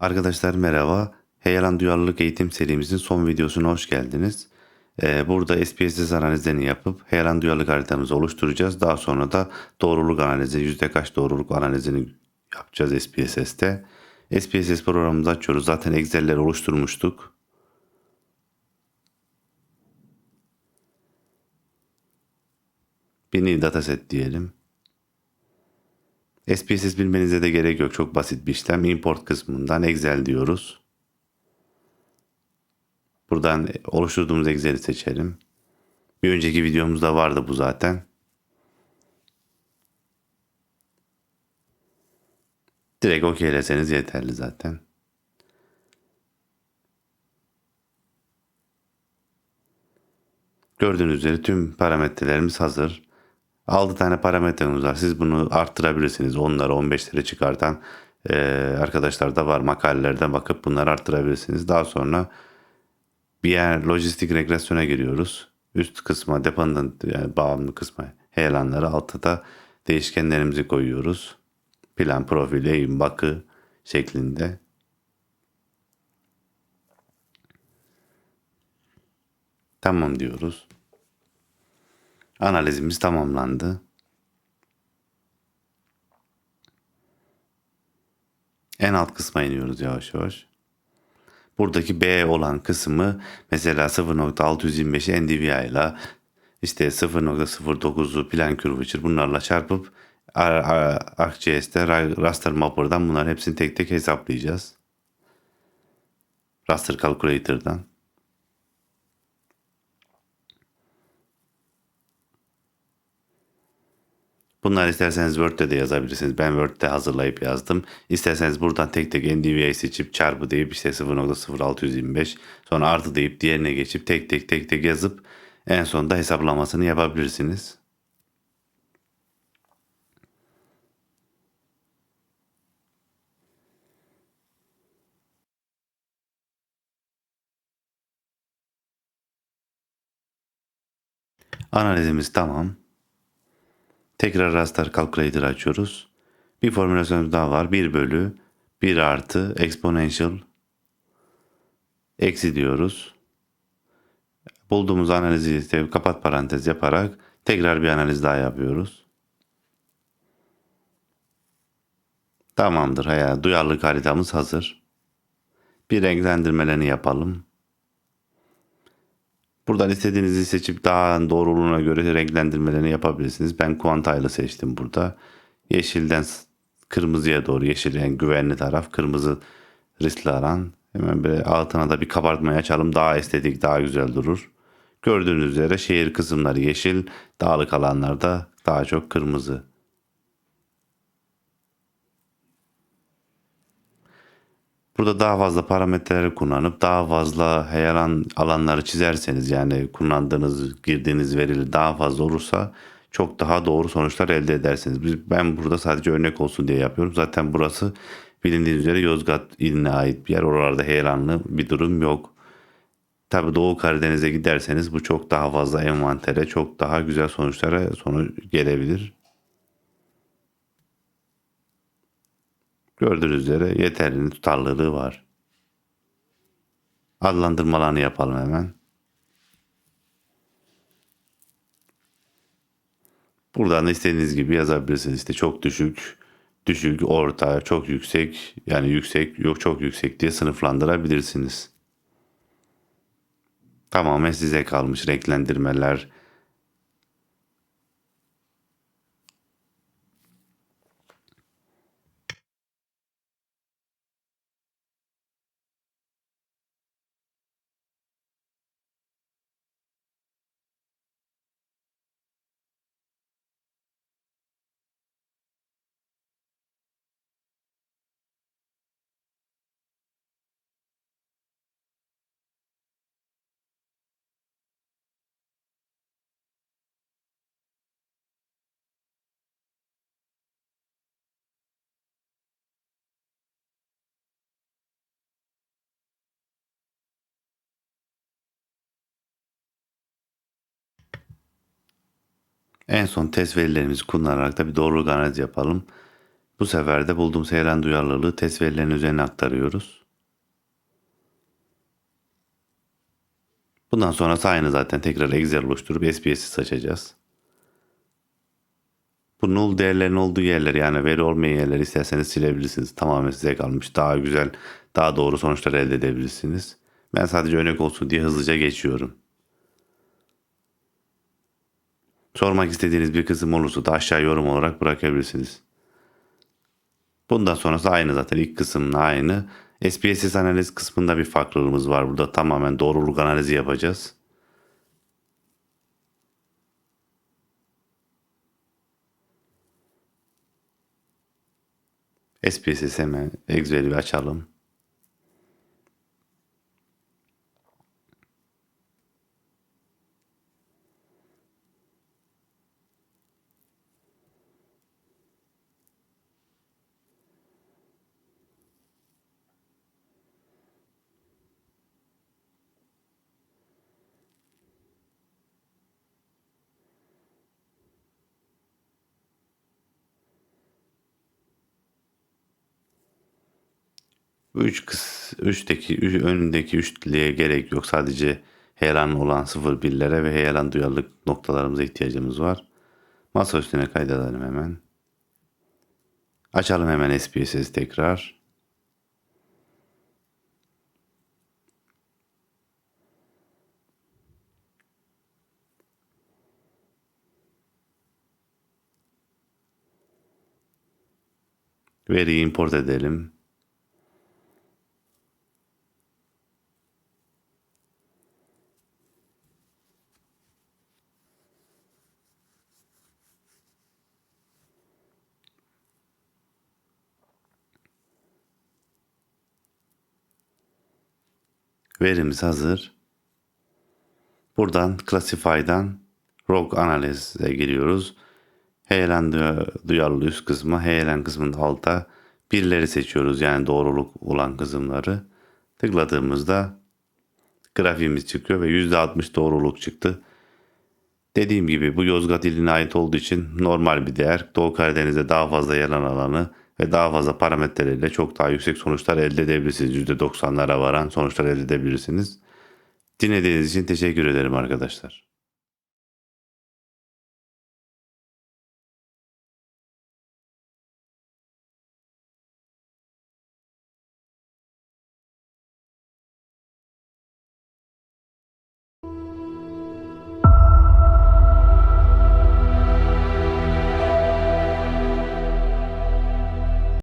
Arkadaşlar merhaba. Heyelan Duyarlılık Eğitim serimizin son videosuna hoş geldiniz. Ee, burada SPSS analizlerini yapıp heyelan duyarlılık haritamızı oluşturacağız. Daha sonra da doğruluk analizi, yüzde kaç doğruluk analizini yapacağız SPSS'te. SPSS programımızı açıyoruz. Zaten Excel'leri oluşturmuştuk. Bir new dataset diyelim. SPSS bilmenize de gerek yok. Çok basit bir işlem. Import kısmından Excel diyoruz. Buradan oluşturduğumuz Excel'i seçelim. Bir önceki videomuzda vardı bu zaten. Direkt okeyleseniz yeterli zaten. Gördüğünüz üzere tüm parametrelerimiz hazır. 6 tane parametremiz var. Siz bunu arttırabilirsiniz. Onları 15'lere çıkartan e, arkadaşlar da var. Makalelerden bakıp bunları arttırabilirsiniz. Daha sonra bir yer lojistik regresyona giriyoruz. Üst kısma dependent yani bağımlı kısma heyelanları altta da değişkenlerimizi koyuyoruz. Plan, profil, eğim, bakı şeklinde. Tamam diyoruz. Analizimiz tamamlandı. En alt kısma iniyoruz yavaş yavaş. Buradaki B olan kısmı mesela 0.625'i NDVI ile işte 0.09'u plan curvature bunlarla çarpıp ArcGIS'te raster mapper'dan bunların hepsini tek tek hesaplayacağız. Raster calculator'dan. Bunları isterseniz Word'de de yazabilirsiniz. Ben Word'de hazırlayıp yazdım. İsterseniz buradan tek tek NDVI seçip çarpı deyip işte 0.0625 sonra artı deyip diğerine geçip tek tek tek tek yazıp en sonunda hesaplamasını yapabilirsiniz. Analizimiz tamam. Tekrar raster calculator açıyoruz. Bir formülasyonumuz daha var. 1 bölü 1 artı exponential eksi diyoruz. Bulduğumuz analizi kapat parantez yaparak tekrar bir analiz daha yapıyoruz. Tamamdır. Haya, duyarlılık haritamız hazır. Bir renklendirmelerini yapalım. Buradan istediğinizi seçip daha doğruluğuna göre renklendirmelerini yapabilirsiniz. Ben kuantaylı seçtim burada. Yeşilden kırmızıya doğru yeşil yani güvenli taraf kırmızı riskli alan. Hemen böyle altına da bir kabartmaya açalım. Daha estetik daha güzel durur. Gördüğünüz üzere şehir kısımları yeşil, dağlık alanlarda daha çok kırmızı. Burada daha fazla parametreleri kullanıp daha fazla heyelan alanları çizerseniz yani kullandığınız girdiğiniz veriler daha fazla olursa çok daha doğru sonuçlar elde edersiniz. Biz, ben burada sadece örnek olsun diye yapıyorum. Zaten burası bilindiğiniz üzere Yozgat iline ait bir yer. Oralarda heyelanlı bir durum yok. Tabi Doğu Karadeniz'e giderseniz bu çok daha fazla envantere, çok daha güzel sonuçlara sonu gelebilir. Gördüğünüz üzere yeterli tutarlılığı var. Adlandırmalarını yapalım hemen. Buradan istediğiniz gibi yazabilirsiniz. İşte çok düşük, düşük, orta, çok yüksek, yani yüksek, yok çok yüksek diye sınıflandırabilirsiniz. Tamamen size kalmış renklendirmeler, En son test verilerimizi kullanarak da bir doğruluk analizi yapalım. Bu sefer de bulduğumuz heyelan duyarlılığı test verilerinin üzerine aktarıyoruz. Bundan sonrası aynı zaten. Tekrar Excel oluşturup SPS'i açacağız. Bu null değerlerin olduğu yerler yani veri olmayan yerleri isterseniz silebilirsiniz. Tamamen size kalmış. Daha güzel, daha doğru sonuçlar elde edebilirsiniz. Ben sadece örnek olsun diye hızlıca geçiyorum. Sormak istediğiniz bir kısım olursa da aşağı yorum olarak bırakabilirsiniz. Bundan sonrası aynı zaten. ilk kısmın aynı. SPSS analiz kısmında bir farklılığımız var. Burada tamamen doğruluk analizi yapacağız. SPSS hemen Excel'i açalım. Bu üç kıs, üçteki, üç, önündeki üçlüye gerek yok. Sadece heyelan olan sıfır birlere ve heyelan duyarlılık noktalarımıza ihtiyacımız var. Masa üstüne kaydedelim hemen. Açalım hemen SPSS tekrar. Veriyi import edelim. Verimiz hazır. Buradan Classify'dan Rogue Analyze'e giriyoruz. Heyelan duy- duyarlı üst kısmı, heyelan kısmının alta birleri seçiyoruz. Yani doğruluk olan kısımları. Tıkladığımızda grafiğimiz çıkıyor ve %60 doğruluk çıktı. Dediğim gibi bu Yozgat iline ait olduğu için normal bir değer. Doğu Karadeniz'de daha fazla yalan alanı ve daha fazla parametreleriyle çok daha yüksek sonuçlar elde edebilirsiniz. %90'lara varan sonuçlar elde edebilirsiniz. Dinlediğiniz için teşekkür ederim arkadaşlar.